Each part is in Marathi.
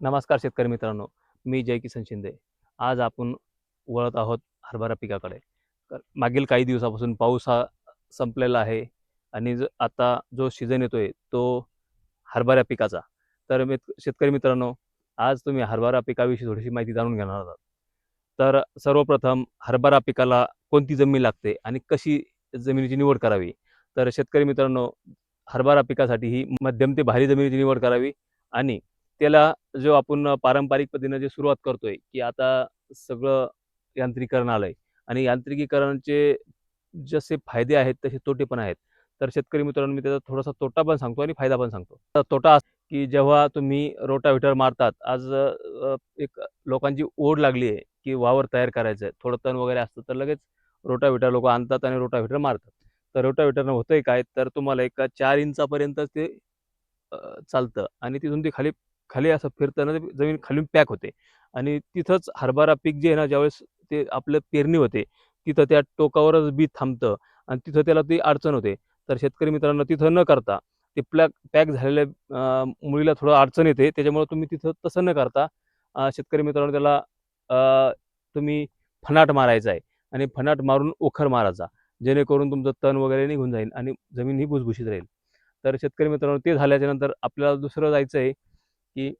नमस्कार शेतकरी मित्रांनो मी जय किसन शिंदे. आज आपण वळत आहोत हरभरा पिकाकडे. मागील काही दिवसापासून पाऊस हा संपलेला आहे आणि ज आता जो सीझन येतोय तो हरभरा पिकाचा. तर मी शेतकरी मित्रांनो आज तुम्ही हरभरा पिकाविषयी थोडीशी माहिती जाणून घेणार आहात. तर सर्वप्रथम हरभरा पिकाला कोणती जमीन लागते आणि कशी जमिनीची निवड करावी? तर शेतकरी मित्रांनो हरभरा पिकासाठी ही मध्यम ते भारी जमिनीची निवड करावी आणि त्याला जो आपण पारंपरिक पद्धतीनं जे सुरुवात करतोय की आता सगळं यांत्रिकरण आलंय आणि यांत्रिकीकरणचे जसे फायदे आहेत तसे तोटे पण आहेत. तर शेतकरी मित्रांनो मी त्याचा थोडासा तोटा पण सांगतो आणि फायदा पण सांगतो. तर तोटा की जेव्हा तुम्ही रोटाव्हिटर मारतात आज एक लोकांची ओढ लागली आहे की वावर तयार करायचं आहे थोडं तण वगैरे असतं तर लगेच रोटाव्हिटर लोक आणतात आणि रोटाव्हिटर मारतात. तर रोटाव्हिटरनं होतंय काय? तर तुम्हाला एका चार इंचापर्यंत ते चालतं आणि तिथून ते खाली खाली असं फिरताना ते जमीन खालून पॅक होते. आणि तिथंच हरभरा पीक जे आहे ना ज्यावेळेस ते आपलं पेरणी होते तिथं त्या टोकावरच बी थांबतं आणि तिथं त्याला ती अडचण होते. तर शेतकरी मित्रांनो तिथं न करता ते प्लॅक पॅक झालेल्या मुलीला मुळीला थोडं अडचण येते. त्याच्यामुळे तुम्ही तिथं तसं न करता शेतकरी मित्रांनो त्याला तुम्ही फनाट मारायचा आहे. आणि फनाट मारून ओखर मारायचा जेणेकरून तुमचं तण वगैरे निघून जाईल आणि जमीन ही भुसभुशीत राहील. तर शेतकरी मित्रांनो ते झाल्याच्यानंतर आपल्याला दुसरं जायचं आहे की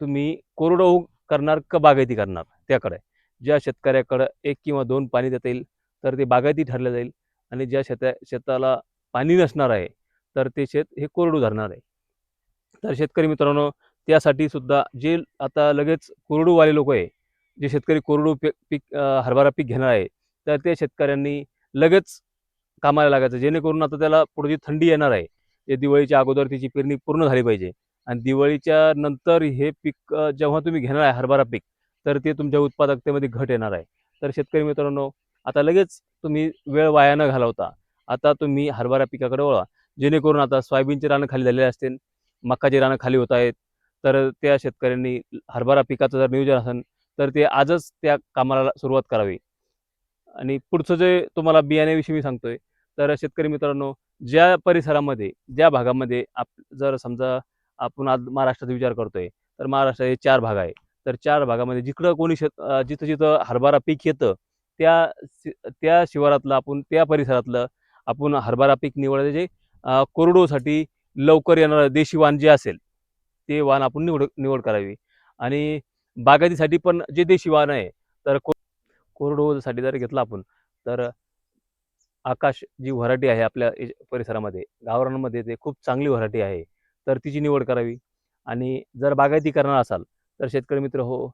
तुम्ही कोरडवाहू करणार का बागायती करणार? त्याकडे. ज्या शेतकऱ्याकडं एक किंवा दोन पाणी देता येईल तर ते बागायती ठरलं जाईल आणि ज्या शेता शेताला पाणी नसणार आहे तर ते शेत हे कोरडू धरणार आहे. तर शेतकरी मित्रांनो त्यासाठी सुद्धा जे आता लगेच कोरडूवाले लोक आहे जे शेतकरी कोरडू पीक पीक हरभरा पीक घेणार आहे तर त्या शेतकऱ्यांनी लगेच कामाला लागायचं जेणेकरून आता त्याला पुढे जी थंडी येणार आहे ते दिवाळीच्या अगोदर तिची पेरणी पूर्ण झाली पाहिजे आणि दिवाळीच्या नंतर हे पीक जेव्हा तुम्ही घेणार आहे हरभरा पीक तर ते तुमच्या उत्पादकतेमध्ये घट येणार आहे. तर शेतकरी मित्रांनो आता लगेच तुम्ही वेळ वाया न घालवता आता तुम्ही हरभरा पिकाकडे वळा. जेणेकरून आता सोयाबीनचे रानं खाली झालेले असतील मकाची रानं खाली होत आहेत तर त्या शेतकऱ्यांनी हरभरा पिकाचं जर नियोजन असेल तर ते आजच त्या कामाला सुरुवात करावी. आणि पुढचं जे तुम्हाला बियाण्याविषयी मी सांगतोय तर शेतकरी मित्रांनो ज्या परिसरामध्ये ज्या भागामध्ये आप जर समजा आपण आज महाराष्ट्राचा विचार करतोय. तर महाराष्ट्र हे चार भाग आहे. तर चार भागामध्ये जिकडं कोणी शेत जिथं जिथं हरभरा पीक येतं त्या शि- त्या शिवारातलं आपण त्या परिसरातलं आपण हरभरा पीक निवडायचं जे कोरडोसाठी लवकर येणारं देशी वाण जे असेल ते वाण आपण निवड निवड करावी. आणि बागायतीसाठी पण जे देशी वाण आहे तर को कोरडोसाठी जर घेतलं आपण तर आकाश जी व्हरायटी आहे आपल्या परिसरामध्ये गावरांमध्ये ते खूप चांगली व्हरायटी आहे. तर तिची निवड करावी. आणि जर बागायती करणार असाल तर शेतकरी मित्र हो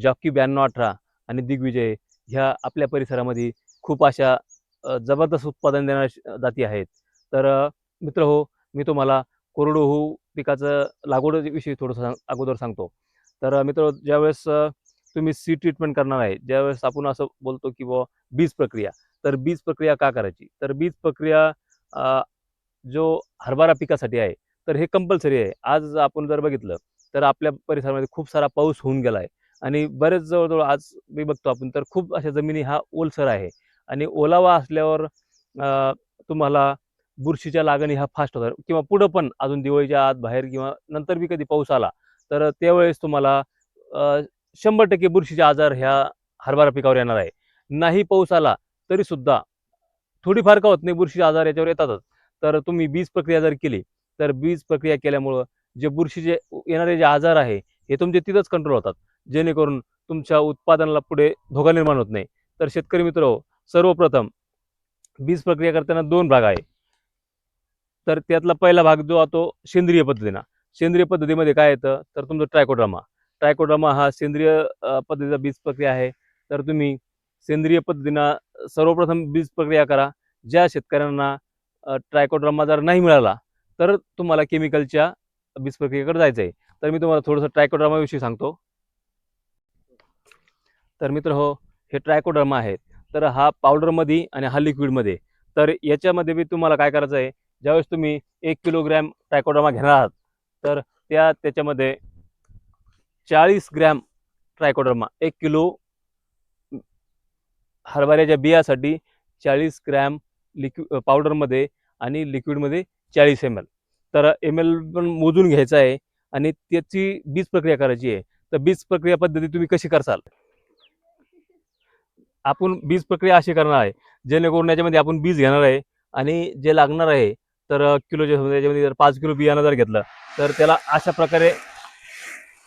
जॉकी ब्याण्णव अठरा आणि दिग्विजय ह्या आपल्या परिसरामध्ये खूप अशा जबरदस्त उत्पादन देणाऱ्या जाती आहेत. तर मित्र हो मी तुम्हाला कोरडोहू पिकाचं लागवडीविषयी थोडंसं सांग अगोदर सांगतो. तर मित्र ज्यावेळेस तुम्ही सी ट्रीटमेंट करणार आहे ज्यावेळेस आपण असं बोलतो की बुवा बीज प्रक्रिया तर बीज प्रक्रिया का करायची? तर बीज प्रक्रिया जो हरभरा पिकासाठी आहे तर हे कंपल्सरी आहे. आज आपण जर बघितलं तर आपल्या परिसरामध्ये खूप सारा पाऊस होऊन गेला आहे आणि बरेच जवळजवळ आज मी बघतो आपण तर खूप अशा जमिनी हा ओलसर आहे. आणि ओलावा असल्यावर तुम्हाला बुरशीच्या लागणी ह्या फास्ट होतात. किंवा पुढं पण अजून दिवाळीच्या आत बाहेर किंवा नंतर बी कधी पाऊस आला तर त्यावेळेस तुम्हाला शंभर टक्के बुरशीचे आजार ह्या हरभरा पिकावर येणार आहे. नाही पाऊस आला तरीसुद्धा थोडीफार का होत नाही बुरशीचे आजार याच्यावर येतातच. तर तुम्ही बीज प्रक्रिया जर केली तर बीज प्रक्रिया केल्यामुळं जे बुरशीचे येणारे जे आजार आहे हे तुमचे तिथंच कंट्रोल होतात. जेणेकरून तुमच्या उत्पादनाला पुढे धोका निर्माण होत नाही. तर शेतकरी मित्र हो, सर्वप्रथम बीज प्रक्रिया करताना दोन भाग आहे. तर त्यातला पहिला भाग जो तो सेंद्रिय पद्धतीनं. सेंद्रिय पद्धतीमध्ये काय येतं? तर तुमचं ट्रायकोड्रामा ट्रायकोड्रामा हा सेंद्रिय पद्धतीचा बीज प्रक्रिया आहे. तर तुम्ही सेंद्रिय पद्धतीनं सर्वप्रथम बीज प्रक्रिया करा. ज्या शेतकऱ्यांना ट्रायकोड्रामा जर नाही मिळाला तर तुम्हाला केमिकलच्या बीज प्रक्रियेकडे जायचं आहे तर मी तुम्हाला थोडंसं ट्रायकोड्रामाविषयी सांगतो. तर मित्र हो हे ट्रायकोड्रामा आहे तर हा पावडरमध्ये आणि हा लिक्विडमध्ये तर याच्यामध्ये बी तुम्हाला काय करायचं आहे? ज्यावेळेस तुम्ही एक किलोग्रॅम ट्रायकोडर्मा घेणार आहात तर त्या त्याच्यामध्ये चाळीस ग्रॅम ट्रायकोड्रामा एक किलो हरभऱ्याच्या बियासाठी चाळीस ग्रॅम लिक्वि पावडरमध्ये आणि लिक्विडमध्ये चाळीस एम एल तर एम एल पण मोजून घ्यायचं आहे आणि त्याची बीज प्रक्रिया करायची आहे. तर बीज प्रक्रिया पद्धती तुम्ही कशी करसाल? आपण बीज प्रक्रिया अशी करणार आहे जेणेकरून याच्यामध्ये आपण बीज घेणार आहे आणि जे लागणार आहे तर अ, किलोच्या याच्यामध्ये जर पाच किलो बियाणं जर घेतलं तर त्याला अशा प्रकारे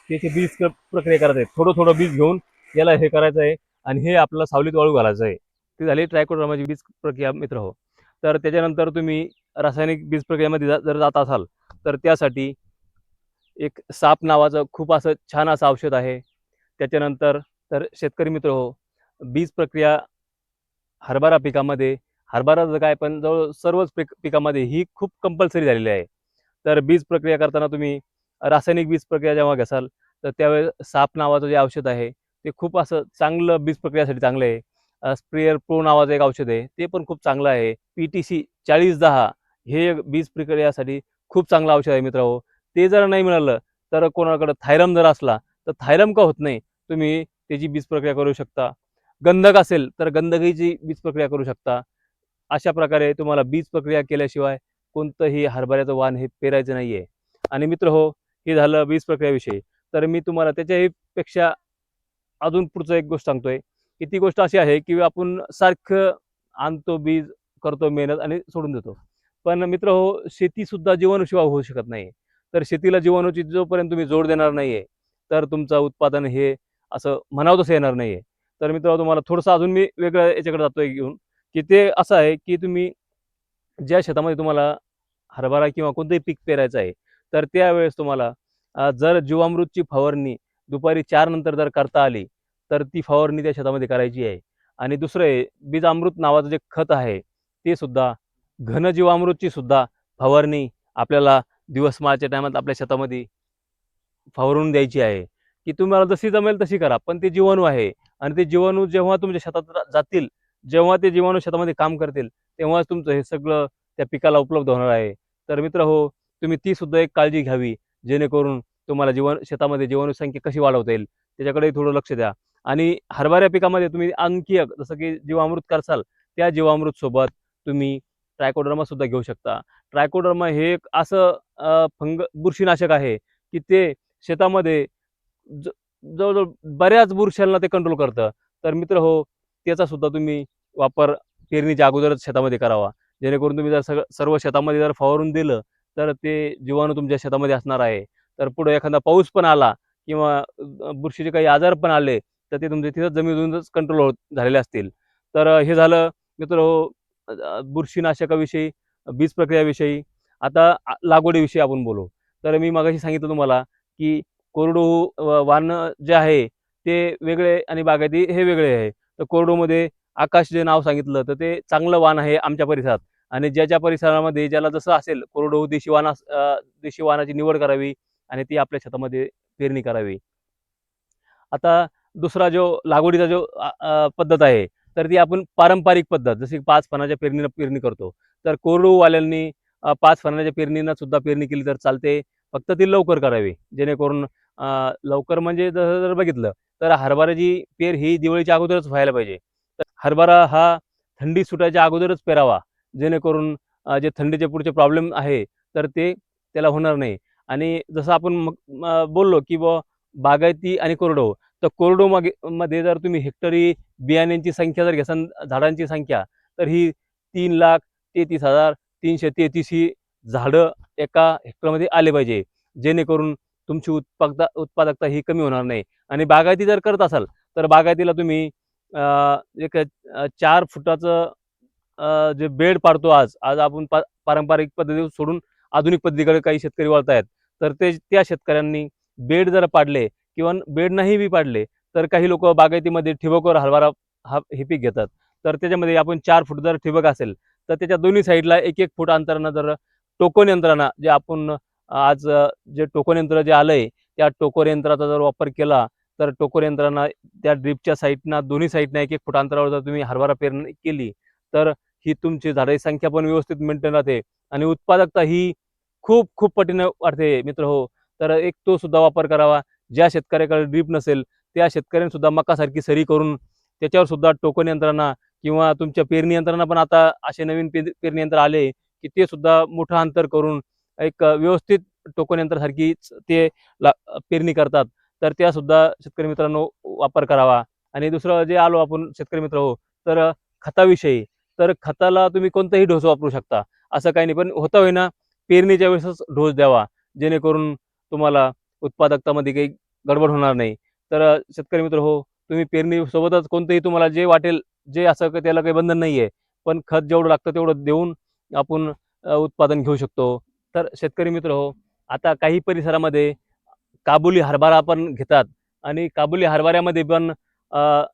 त्याची बीज प्रक्रिया करायचं आहे. थोडं थोडं बीज घेऊन याला हे करायचं आहे आणि हे आपल्याला सावलीत वाळू घालायचं आहे. ती झाली ट्रायकोड्रामाची बीज प्रक्रिया मित्र हो. तर त्याच्यानंतर तुम्ही रासायनिक बीज प्रक्रियेमध्ये जा- जर जात असाल तर त्यासाठी एक साप नावाचं खूप असं छान असं औषध आहे. त्याच्यानंतर तर शेतकरी मित्र हो बीज प्रक्रिया हरभरा पिकामध्ये हरभरा काय पण जवळ सर्वच पिक पिकामध्ये ही खूप कंपल्सरी झालेली आहे. तर बीज प्रक्रिया करताना तुम्ही रासायनिक बीज प्रक्रिया जेव्हा घ्याल तर त्यावेळेस साप नावाचं जे औषध आहे ते खूप असं चांगलं बीज प्रक्रियासाठी चांगलं आहे. स्प्रेअर प्रो नावाचं एक औषध आहे ते पण खूप चांगलं आहे. पी टी सी चाळीस दहा हे बीज प्रक्रियासाठी खूप चांगलं औषध आहे मित्र ते जर नाही मिळालं तर कोणाकडं थायरम जर असला तर थायरम का होत नाही? तुम्ही त्याची बीज प्रक्रिया करू शकता. गंधक असेल तर गंधकीची बीज प्रक्रिया करू शकता. अशा प्रकारे तुम्हाला बीज प्रक्रिया केल्याशिवाय कोणतंही हरभऱ्याचं वाण हे पेरायचं नाही आहे आणि मित्र हो हे झालं बीज प्रक्रियाविषयी तर मी तुम्हाला त्याच्याही पेक्षा अजून पुढचं एक गोष्ट सांगतोय की ती गोष्ट अशी आहे की आपण सारखं आणतो बीज करतो मेहनत आणि सोडून देतो. पण मित्र हो शेतीसुद्धा जीवाणूशिवाय होऊ शकत नाही. तर शेतीला जीवाणूची जोपर्यंत तुम्ही जोड देणार नाही आहे तर तुमचं उत्पादन हे असं म्हणावं तसं येणार नाही आहे तर मित्र तुम्हाला थोडंसं अजून मी वेगळं याच्याकडे जातोय घेऊन की ते असं आहे की तुम्ही ज्या शेतामध्ये तुम्हाला हरभरा किंवा कोणतंही पीक पेरायचं आहे तर त्यावेळेस तुम्हाला जर जीवामृतची फवारणी दुपारी चार नंतर जर करता आली तर ती फवारणी त्या शेतामध्ये करायची आहे. आणि दुसरं आहे बीजामृत नावाचं जे खत आहे ते सुद्धा घनजीवामृतची सुद्धा फवारणी आपल्याला दिवसमाळच्या टायमात आपल्या शेतामध्ये फवारून द्यायची आहे. की तुम्हाला जशी जमेल तशी करा पण ते जीवाणू आहे. आणि ते जीवाणू जेव्हा तुमच्या शेतात जातील जेव्हा ते जीवाणू शेतामध्ये काम करतील तेव्हाच तुमचं हे सगळं त्या पिकाला उपलब्ध होणार आहे. तर मित्र हो तुम्ही ती सुद्धा एक काळजी घ्यावी जेणेकरून तुम्हाला जीवन शेतामध्ये जीवाणू संख्या कशी वाढवता येईल त्याच्याकडेही थोडं लक्ष द्या. आणि हरभऱ्या पिकामध्ये तुम्ही आणखी एक जसं की जीवामृत करसाल त्या जीवामृत सोबत तुम्ही ट्रायकोडर्मा सुद्धा घेऊ शकता. ट्रायकोडर्मा हे एक असं फंग बुरशीनाशक आहे की ते शेतामध्ये ज जवळजवळ बऱ्याच बुरशांना ते कंट्रोल करतं. तर मित्र हो त्याचा सुद्धा तुम्ही वापर पेरणीच्या अगोदरच शेतामध्ये करावा. जेणेकरून तुम्ही जर सगळं सर्व शेतामध्ये जर फवारून दिलं तर ते जीवाणू तुमच्या शेतामध्ये असणार आहे. तर पुढे एखादा पाऊस पण आला किंवा बुरशीचे काही आजार पण आले तर ते तुमचे तिथं जमिनीतूनच कंट्रोल होत झालेले असतील. तर हे झालं मित्र हो बुरशीनाशकाविषयी बीज प्रक्रियाविषयी आता लागवडीविषयी आपण बोलू. तर मी मगाशी सांगितलं तुम्हाला की कोरडू वाण जे आहे ते वेगळे आणि बागायती हे वेगळे आहे. तर कोरडूमध्ये आकाश जे नाव सांगितलं तर ते चांगलं वाण आहे आमच्या परिसरात. आणि ज्याच्या परिसरामध्ये ज्याला जसं असेल कोरडू देशी वाना देशी वाहनाची निवड करावी आणि ती आपल्या शेतामध्ये पेरणी करावी. आता दुसरा जो लागवडीचा जो पद्धत आहे तर ती आपण पारंपरिक पद्धत जशी की पाच फणाच्या पेरणीनं पेरणी करतो. तर कोरडूवाल्यांनी पाच फणाच्या पेरणीनं सुद्धा पेरणी केली तर चालते. फक्त ती लवकर करावी. जेणेकरून लवकर म्हणजे जसं जर बघितलं तर हरभऱ्याची पेर ही दिवाळीच्या अगोदरच व्हायला पाहिजे. तर हरभरा हा थंडी सुटायच्या अगोदरच पेरावा. जेणेकरून जे थंडीचे पुढचे प्रॉब्लेम आहे तर ते त्याला होणार नाही. आणि जसं आपण मग बोललो की बुवा बागायती आणि कोरडो तर कोरडो मागे मध्ये जर तुम्ही हेक्टरी बियाण्यांची संख्या जर घेसान झाडांची संख्या तर ही तीन लाख तेहतीस हजार तीनशे तेहतीस ही झाडं एका हेक्टरमध्ये आले पाहिजे. जेणेकरून तुमची उत्पादकता उत्पादकता ही कमी होणार नाही. आणि बागायती जर करत असाल तर बागायतीला तुम्ही एक चार फुटाचं जे बेड पाडतो आज आज आपण पा पारंपरिक पद्धती सोडून आधुनिक पद्धतीकडे काही शेतकरी वळत आहेत तर ते त्या शेतकऱ्यांनी बेड जर पाडले किंवा बेड नाही बी पाडले तर काही लोक बागायतीमध्ये ठिबकवर हलवारा हा हे पीक घेतात. तर त्याच्यामध्ये आपण चार फूट जर ठिबक असेल तर त्याच्या दोन्ही साईडला एक एक फूट अंतरानं जर टोकन यंत्रणा जे आपण आज जे टोकन यंत्र जे आलंय त्या टोकर यंत्राचा जर वापर केला तर टोकर यंत्रणा त्या ड्रीपच्या साईडना दोन्ही साईडना एक एक फूट अंतरावर जर तुम्ही हरभरा पेरणी केली तर ही तुमची झाडाची संख्या पण व्यवस्थित मेंटेन राहते आणि उत्पादकता ही खूप खूप पटीनं वाढते मित्र हो. तर एक तो सुद्धा वापर करावा. ज्या शेतकऱ्याकडे ड्रीप नसेल त्या शेतकऱ्यांनी सुद्धा मकासारखी सरी करून त्याच्यावर सुद्धा टोकन यंत्रणा किंवा तुमच्या पेरणी यंत्रणा पण आता असे नवीन पे पेरणी यंत्र आले की ते सुद्धा मोठं अंतर करून एक व्यवस्थित टोकन यंत्रासारखीच ते ला पेरणी करतात. तर त्यासुद्धा शेतकरी मित्रांनो वापर करावा. आणि दुसरं जे आलो आपण शेतकरी मित्र हो तर खताविषयी. तर खताला तुम्ही कोणताही डोस वापरू शकता. असं काही नाही पण होता होईना पेरणीच्या वेळेसच डोस द्यावा. जेणेकरून तुम्हाला उत्पादकतामध्ये काही गडबड होणार नाही. तर शेतकरी मित्र हो तुम्ही पेरणीसोबतच कोणतंही तुम्हाला जे वाटेल जे असं काही त्याला काही बंधन नाही आहे पण खत जेवढं लागतं तेवढं देऊन आपण उत्पादन घेऊ शकतो. तर शेतकरी मित्र हो आता काही परिसरामध्ये काबुली हरभरा पण घेतात आणि काबुली हरभऱ्यामध्ये पण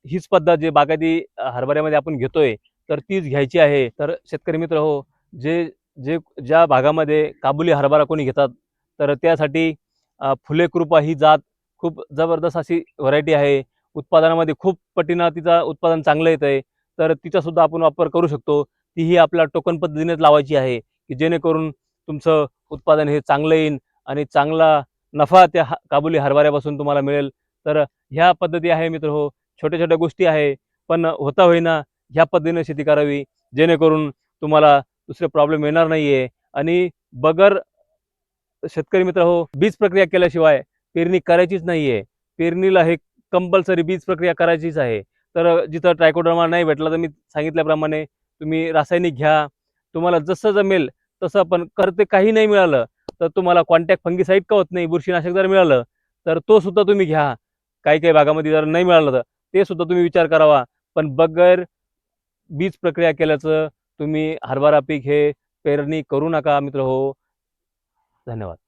हीच पद्धत जे बागायती हरभऱ्यामध्ये आपण घेतोय तर तीच घ्यायची आहे. तर शेतकरी मित्र हो जे जे ज्या भागामध्ये काबुली हरभरा कोणी घेतात तर त्यासाठी फुले कृपा ही जात खूप जबरदस्त अशी व्हरायटी आहे. उत्पादनामध्ये खूप पटीनं तिचं उत्पादन चांगलं येतं आहे तर तिचासुद्धा आपण वापर करू शकतो. तीही आपल्या टोकन पद्धतीनेच लावायची आहे की जेणेकरून तुमचं उत्पादन हे चांगलं येईल आणि चांगला नफा त्या हा काबुली हरभऱ्यापासून तुम्हाला मिळेल. तर ह्या पद्धती आहे मित्र हो. छोट्या छोट्या गोष्टी आहे पण होता होईना ह्या पद्धतीने शेती करावी जेणेकरून तुम्हाला दुसरे प्रॉब्लेम येणार नाही आहे आणि बगर शेतकरी मित्र हो बीज प्रक्रिया केल्याशिवाय पेरणी करायचीच नाही आहे पेरणीला हे कंपल्सरी बीज प्रक्रिया करायचीच आहे. तर जिथं ट्रायकोडर्मा नाही भेटला तर मी सांगितल्याप्रमाणे तुम्ही रासायनिक घ्या. तुम्हाला जसं जमेल तसं पण करते काही नाही मिळालं तर तुम्हाला कॉन्टॅक्ट फंगीसाईड का होत नाही? बुरशीनाशक जर मिळालं तर तो सुद्धा तुम्ही घ्या. काही काही भागामध्ये जर नाही मिळालं तर ते सुद्धा तुम्ही विचार करावा. पण बगर बीज प्रक्रिया केल्याचं तुम्ही हरभरा पीक हे पेरणी करू नका मित्र हो. धन्यवाद.